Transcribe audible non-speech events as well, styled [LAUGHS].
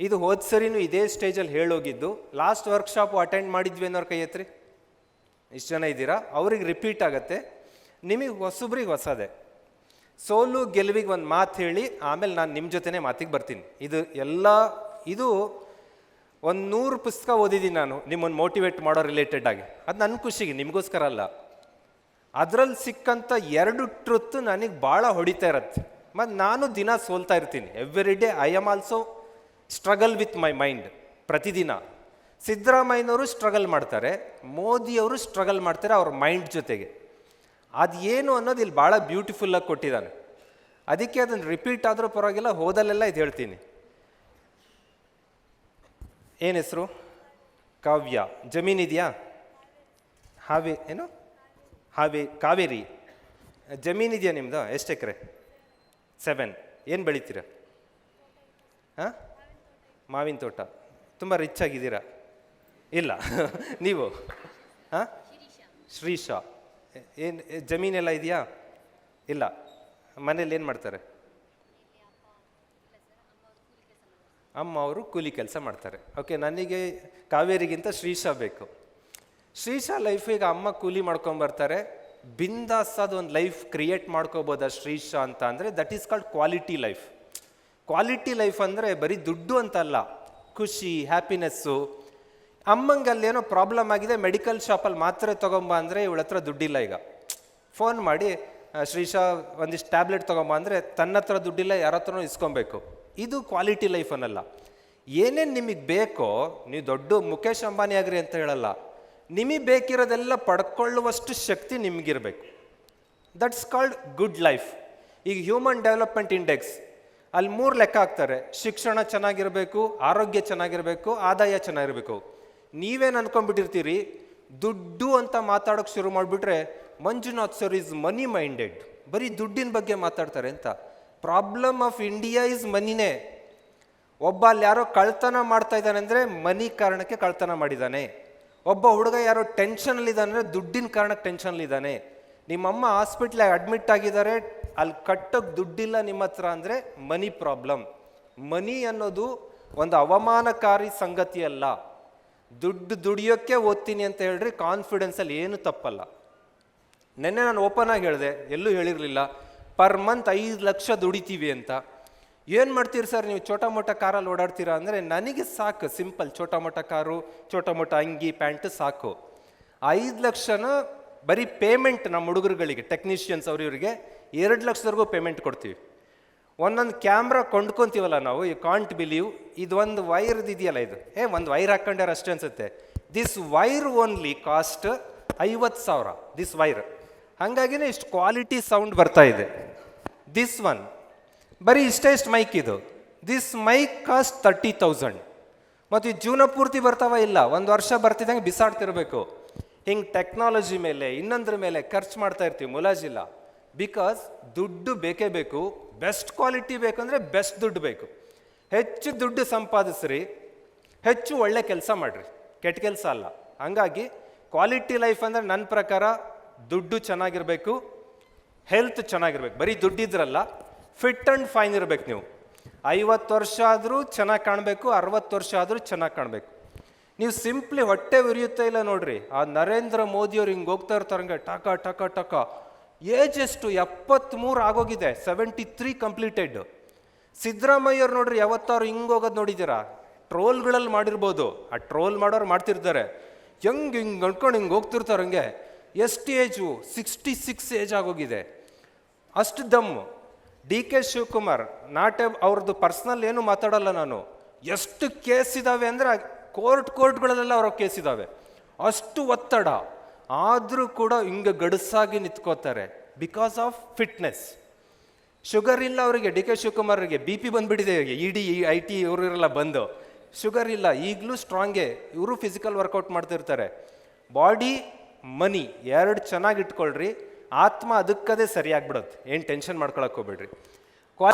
ಇದು ಹೋದ ಸರಿನೂ ಇದೇ ಸ್ಟೇಜಲ್ಲಿ ಹೇಳೋಗಿದ್ದು, ಲಾಸ್ಟ್ ವರ್ಕ್ಶಾಪ್ ಅಟೆಂಡ್ ಮಾಡಿದ್ವಿ ಅನ್ನೋರು ಕೈ ಎತ್ರಿ. ಇಷ್ಟು ಜನ ಇದ್ದೀರಾ? ಅವ್ರಿಗೆ ರಿಪೀಟ್ ಆಗತ್ತೆ. ನಿಮಗೆ ಹೊಸಬ್ರಿಗೆ ಹೊಸದೇ. ಸೋಲು ಗೆಲುವಿಗೆ ಒಂದು ಮಾತು ಹೇಳಿ, ಆಮೇಲೆ ನಾನು ನಿಮ್ಮ ಜೊತೆನೇ ಮಾತಿಗೆ ಬರ್ತೀನಿ. ಇದು ಎಲ್ಲ, ಇದು ಒಂದು ನೂರು ಪುಸ್ತಕ ಓದಿದ್ದೀನಿ ನಾನು ನಿಮ್ಮನ್ನು ಮೋಟಿವೇಟ್ ಮಾಡೋ ರಿಲೇಟೆಡ್ ಆಗಿ. ಅದು ನನ್ನ ಖುಷಿಗೆ, ನಿಮಗೋಸ್ಕರ ಅಲ್ಲ. ಅದರಲ್ಲಿ ಸಿಕ್ಕಂಥ ಎರಡು ಟ್ರುತ್ ನನಗೆ ಭಾಳ ಹೊಡಿತಾ ಇರತ್ತೆ. ಮತ್ತು ನಾನು ದಿನ ಸೋಲ್ತಾ ಇರ್ತೀನಿ. Every day I am also struggle with my mind ಪ್ರತಿದಿನ. ಸಿದ್ದರಾಮಯ್ಯನವರು ಸ್ಟ್ರಗಲ್ ಮಾಡ್ತಾರೆ, ಮೋದಿಯವರು ಸ್ಟ್ರಗಲ್ ಮಾಡ್ತಾರೆ ಅವ್ರ ಮೈಂಡ್ ಜೊತೆಗೆ. ಅದು ಏನು ಅನ್ನೋದು ಇಲ್ಲಿ ಭಾಳ ಬ್ಯೂಟಿಫುಲ್ಲಾಗಿ ಕೊಟ್ಟಿದ್ದಾನೆ. ಅದಕ್ಕೆ ಅದನ್ನು ರಿಪೀಟ್ ಆದರೂ ಪರವಾಗಿಲ್ಲ, ಹೋದಲ್ಲೆಲ್ಲ ಇದು ಹೇಳ್ತೀನಿ. ಏನು ಹೆಸರು? ಕಾವ್ಯ. ಜಮೀನಿದೆಯಾ ಹಾವೇ, ಏನು? ಹಾವೇ, ಕಾವೇರಿ. ಜಮೀನಿದೆಯಾ ನಿಮ್ಮದು ಎಷ್ಟು ಎಕರೆ? ಸೆವೆನ್ ಏನು ಬೆಳಿತೀರ? ಹಾಂ? ಮಾವಿನ ತೋಟ. ತುಂಬ ರಿಚ್ ಆಗಿದ್ದೀರಾ? ಇಲ್ಲ. [LAUGHS] ನೀವು? ಹಾಂ? ಶ್ರೀಶಾ ಏನು ಜಮೀನೆಲ್ಲ ಇದೆಯಾ? ಇಲ್ಲ. ಮನೇಲಿ ಏನು ಮಾಡ್ತಾರೆ? ಅಮ್ಮ ಅವರು ಕೂಲಿ ಕೆಲಸ ಮಾಡ್ತಾರೆ. ಓಕೆ ನನಗೆ ಕಾವೇರಿಗಿಂತ ಶ್ರೀಶಾ ಬೇಕು. ಶ್ರೀಶಾ ಲೈಫಿಗೆ ಅಮ್ಮ ಕೂಲಿ ಮಾಡ್ಕೊಂಬರ್ತಾರೆ ಬಿಂದಾಸಾದ ಒಂದು ಲೈಫ್ ಕ್ರಿಯೇಟ್ ಮಾಡ್ಕೋಬೋದಾ ಶ್ರೀಶಾ ಅಂತ ಅಂದರೆ that is called quality life quality life ಅಂದರೆ ಬರೀ ದುಡ್ಡು ಅಂತ ಅಲ್ಲ ಖುಷಿ ಹ್ಯಾಪಿನೆಸ್ಸು ಅಮ್ಮಂಗೆ ಅಲ್ಲೇನೋ ಪ್ರಾಬ್ಲಮ್ ಆಗಿದೆ ಮೆಡಿಕಲ್ ಶಾಪಲ್ಲಿ ಮಾತ್ರೆ ತೊಗೊಂಬ ಅಂದರೆ ಇವಳ ಹತ್ರ ದುಡ್ಡಿಲ್ಲ ಈಗ. ಫೋನ್ ಮಾಡಿ ಶ್ರೀಶಾ ಒಂದಿಷ್ಟು ಟ್ಯಾಬ್ಲೆಟ್ ತೊಗೊಂಬ ಅಂದರೆ ತನ್ನ ಹತ್ರ ದುಡ್ಡಿಲ್ಲ, ಯಾರ ಹತ್ರನೂ ಇಸ್ಕೊಬೇಕು. ಇದು ಕ್ವಾಲಿಟಿ ಲೈಫ್ ಅನ್ನಲ್ಲ. ಏನೇನು ನಿಮಗೆ ಬೇಕೋ, ನೀವು ದೊಡ್ಡ ಮುಖೇಶ್ ಅಂಬಾನಿ ಆಗ್ರಿ ಅಂತ ಹೇಳಲ್ಲ. ನಿಮಗೆ ಬೇಕಿರೋದೆಲ್ಲ ಪಡ್ಕೊಳ್ಳುವಷ್ಟು ಶಕ್ತಿ ನಿಮಗಿರಬೇಕು. ದಟ್ಸ್ ಕಾಲ್ಡ್ ಗುಡ್ ಲೈಫ್ ಈಗ ಹ್ಯೂಮನ್ ಡೆವಲಪ್ಮೆಂಟ್ ಇಂಡೆಕ್ಸ್ ಅಲ್ಲಿ ಮೂರು ಲೆಕ್ಕ ಹಾಕ್ತಾರೆ. ಶಿಕ್ಷಣ ಚೆನ್ನಾಗಿರಬೇಕು, ಆರೋಗ್ಯ ಚೆನ್ನಾಗಿರಬೇಕು, ಆದಾಯ ಚೆನ್ನಾಗಿರಬೇಕು. ನೀವೇನು ಅಂದ್ಕೊಂಡ್ಬಿಟ್ಟಿರ್ತೀರಿ ದುಡ್ಡು ಅಂತ ಮಾತಾಡೋಕೆ ಶುರು ಮಾಡಿಬಿಟ್ರೆ Manjunath sir is money minded ಬರೀ ದುಡ್ಡಿನ ಬಗ್ಗೆ ಮಾತಾಡ್ತಾರೆ ಅಂತ. ಪ್ರಾಬ್ಲಮ್ ಆಫ್ ಇಂಡಿಯಾ ಇಸ್ ಮನಿನೇ ಒಬ್ಬ ಅಲ್ಲಿ ಯಾರೋ ಕಳ್ತನ ಮಾಡ್ತಾ ಇದ್ದಾನೆ ಅಂದರೆ ಮನಿ ಕಾರಣಕ್ಕೆ ಕಳ್ತನ ಮಾಡಿದ್ದಾನೆ ಒಬ್ಬ ಹುಡುಗ ಯಾರೋ ಟೆನ್ಷನಲ್ಲಿದ್ದಾನೆ ಅಂದರೆ ದುಡ್ಡಿನ ಕಾರಣಕ್ಕೆ ಟೆನ್ಷನಲ್ಲಿದ್ದಾನೆ ನಿಮ್ಮಮ್ಮ ಹಾಸ್ಪಿಟ್ಲಾಗ ಅಡ್ಮಿಟ್ ಆಗಿದ್ದಾರೆ ಅಲ್ಲಿ ಕಟ್ಟೋಕ್ಕೆ ದುಡ್ಡಿಲ್ಲ ನಿಮ್ಮ ಹತ್ರ ಅಂದರೆ ಮನಿ ಪ್ರಾಬ್ಲಮ್ ಮನಿ ಅನ್ನೋದು ಒಂದು ಅವಮಾನಕಾರಿ ಸಂಗತಿ ಅಲ್ಲ. ದುಡ್ಡು ದುಡಿಯೋಕ್ಕೆ ಓದ್ತೀನಿ ಅಂತ ಹೇಳ್ರಿ ಕಾನ್ಫಿಡೆನ್ಸಲ್ಲಿ ಏನು ತಪ್ಪಲ್ಲ. ನಿನ್ನೆ ನಾನು ಓಪನ್ ಆಗಿ ಹೇಳಿದೆ, ಎಲ್ಲೂ ಹೇಳಿರಲಿಲ್ಲ. ಪರ್ ಮಂತ್ ಐದು ಲಕ್ಷ ದುಡಿತೀವಿ ಅಂತ. ಏನು ಮಾಡ್ತೀರಿ ಸರ್ ನೀವು? ಚೋಟ ಮೋಟ ಕಾರಲ್ಲಿ ಓಡಾಡ್ತೀರಾ ಅಂದರೆ ನನಗೆ ಸಾಕು ಸಿಂಪಲ್ ಚೋಟ ಮೋಟ ಕಾರು ಚೋಟ ಮೋಟ ಅಂಗಿ, ಪ್ಯಾಂಟ್ ಸಾಕು. ಐದು ಲಕ್ಷನ ಬರೀ ಪೇಮೆಂಟ್ ನಮ್ಮ ಹುಡುಗರುಗಳಿಗೆ ಟೆಕ್ನಿಷಿಯನ್ಸ್ ಅವ್ರ ಇವರಿಗೆ ಎರಡು ಲಕ್ಷದವರೆಗೂ ಪೇಮೆಂಟ್ ಕೊಡ್ತೀವಿ. ಒಂದೊಂದು ಕ್ಯಾಮ್ರಾ ಕೊಂಡ್ಕೊಂತೀವಲ್ಲ ನಾವು ಯು ಕಾಂಟ್ ಬಿಲೀವ್ ಇದು ಒಂದು ವೈರ್ದು ಇದೆಯಲ್ಲ ಇದು? ಏ ಒಂದು ವೈರ್ ಹಾಕೊಂಡ್ಯಾರ ಅಷ್ಟೇ ಅನ್ಸುತ್ತೆ. ದಿಸ್ ವೈರ್ ಓನ್ಲಿ ಕಾಸ್ಟ್ ಐವತ್ತು ಸಾವಿರ ದಿಸ್ ವೈರ್ ಹಾಗಾಗಿನೇ ಇಷ್ಟು ಕ್ವಾಲಿಟಿ ಸೌಂಡ್ ಬರ್ತಾ ಇದೆ. ದಿಸ್ ಒನ್ ಬರೀ ಇಷ್ಟೇ ಇಷ್ಟು ಮೈಕ್ ಇದು. This mic cost thirty thousand ಮತ್ತು ಇದು ಜೀವನ ಪೂರ್ತಿ ಬರ್ತಾವ ಇಲ್ಲ, ಒಂದು ವರ್ಷ ಬರ್ತಿದ್ದಂಗೆ ಬಿಸಾಡ್ತಿರ್ಬೇಕು. ಹಿಂಗೆ ಟೆಕ್ನಾಲಜಿ ಮೇಲೆ, ಇನ್ನೊಂದ್ರ ಮೇಲೆ ಖರ್ಚು ಮಾಡ್ತಾ ಇರ್ತೀವಿ ಮುಲಾಜಿಲ್ಲ. ಬಿಕಾಸ್ ದುಡ್ಡು ಬೇಕೇ ಬೇಕು ಬೆಸ್ಟ್ ಕ್ವಾಲಿಟಿ ಬೇಕಂದರೆ ಬೆಸ್ಟ್ ದುಡ್ಡು ಬೇಕು. ಹೆಚ್ಚು ದುಡ್ಡು ಸಂಪಾದಿಸ್ರಿ, ಹೆಚ್ಚು ಒಳ್ಳೆ ಕೆಲಸ ಮಾಡಿರಿ. ಕೆಟ್ಟ ಕೆಲಸ ಅಲ್ಲ. ಹಂಗಾಗಿ ಕ್ವಾಲಿಟಿ ಲೈಫ್ ಅಂದರೆ ನನ್ನ ಪ್ರಕಾರ ದುಡ್ಡು ಚೆನ್ನಾಗಿರಬೇಕು ಹೆಲ್ತ್ ಚೆನ್ನಾಗಿರ್ಬೇಕು. ಬರೀ ದುಡ್ಡಿದ್ರಲ್ಲ ಫಿಟ್ ಆ್ಯಂಡ್ ಫೈನ್ ಇರಬೇಕು ನೀವು. ಐವತ್ತು ವರ್ಷ ಆದರೂ ಚೆನ್ನಾಗಿ ಕಾಣಬೇಕು, ಅರವತ್ತು ವರ್ಷ ಆದರೂ ಚೆನ್ನಾಗಿ ಕಾಣಬೇಕು. ನೀವು ಸಿಂಪ್ಲಿ ಹೊಟ್ಟೆ ಉರಿಯುತ್ತಾ ಇಲ್ಲ ನೋಡ್ರಿ. ಆ ನರೇಂದ್ರ ಮೋದಿಯವ್ರು ಹಿಂಗೆ ಹೋಗ್ತಾ ಇರ್ತಾರಂಗೆ ಟಕ ಟಕ ಟಕ. ಏಜ್ ಎಷ್ಟು ಎಪ್ಪತ್ತ್ಮೂರು ಆಗೋಗಿದೆ ಸೆವೆಂಟಿ ತ್ರೀ ಕಂಪ್ಲೀಟೆಡ್ ಸಿದ್ದರಾಮಯ್ಯವ್ರು ನೋಡ್ರಿ ಯಾವತ್ತಾರು ಹಿಂಗೆ ಹೋಗೋದು ನೋಡಿದ್ದೀರಾ? ಟ್ರೋಲ್ಗಳಲ್ಲಿ ಮಾಡಿರ್ಬೋದು. ಆ ಟ್ರೋಲ್ ಮಾಡೋರು ಮಾಡ್ತಿರ್ತಾರೆ. ಹೆಂಗೆ ಹಿಂಗೆ ಅನ್ಕೊಂಡು ಹಿಂಗೆ ಹೋಗ್ತಿರ್ತಾರೆ ಹಂಗೆ. ಎಷ್ಟು ಏಜು? ಸಿಕ್ಸ್ಟಿ ಸಿಕ್ಸ್ ಏಜ್ ಆಗೋಗಿದೆ. ಅಷ್ಟು ದಮ್. ಡಿ ಕೆ ಶಿವಕುಮಾರ್, ನಾಟ್ ಅವ್ರದ್ದು ಪರ್ಸ್ನಲ್ ಏನು ಮಾತಾಡಲ್ಲ ನಾನು. ಎಷ್ಟು ಕೇಸ್ ಇದ್ದಾವೆ ಅಂದರೆ ಕೋರ್ಟ್ ಕೋರ್ಟ್ಗಳಲ್ಲೆಲ್ಲ ಅವರ ಕೇಸ್ ಇದ್ದಾವೆ ಅಷ್ಟು ಒತ್ತಡ. ಆದರೂ ಕೂಡ ಹಿಂಗೆ ಗಡಸಾಗಿ ನಿಂತ್ಕೋತಾರೆ. ಬಿಕಾಸ್ ಆಫ್ ಫಿಟ್ನೆಸ್ ಶುಗರ್ ಇಲ್ಲ ಅವರಿಗೆ, ಡಿ ಕೆ ಶಿವಕುಮಾರ್ಗೆ ಬಿ ಪಿ ಬಂದ್ಬಿಟ್ಟಿದೆ ಇ ಡಿ ಐ ಟಿ ಇವರೆಲ್ಲ ಬಂದು. ಶುಗರ್ ಇಲ್ಲ, ಈಗಲೂ ಸ್ಟ್ರಾಂಗೇ ಇವರು ಫಿಸಿಕಲ್ ವರ್ಕೌಟ್ ಮಾಡ್ತಿರ್ತಾರೆ. ಬಾಡಿ ಮನಿ ಎರಡು ಚೆನ್ನಾಗಿ ಇಟ್ಕೊಳ್ರಿ. ಆತ್ಮ ಅದಕ್ಕದೇ ಸರಿಯಾಗ್ಬಿಡುತ್ತೆ. ಏನು ಟೆನ್ಷನ್ ಮಾಡ್ಕೊಳಕ್ಕೆ ಹೋಗ್ಬೇಡ್ರಿ. ಕ್ವಾ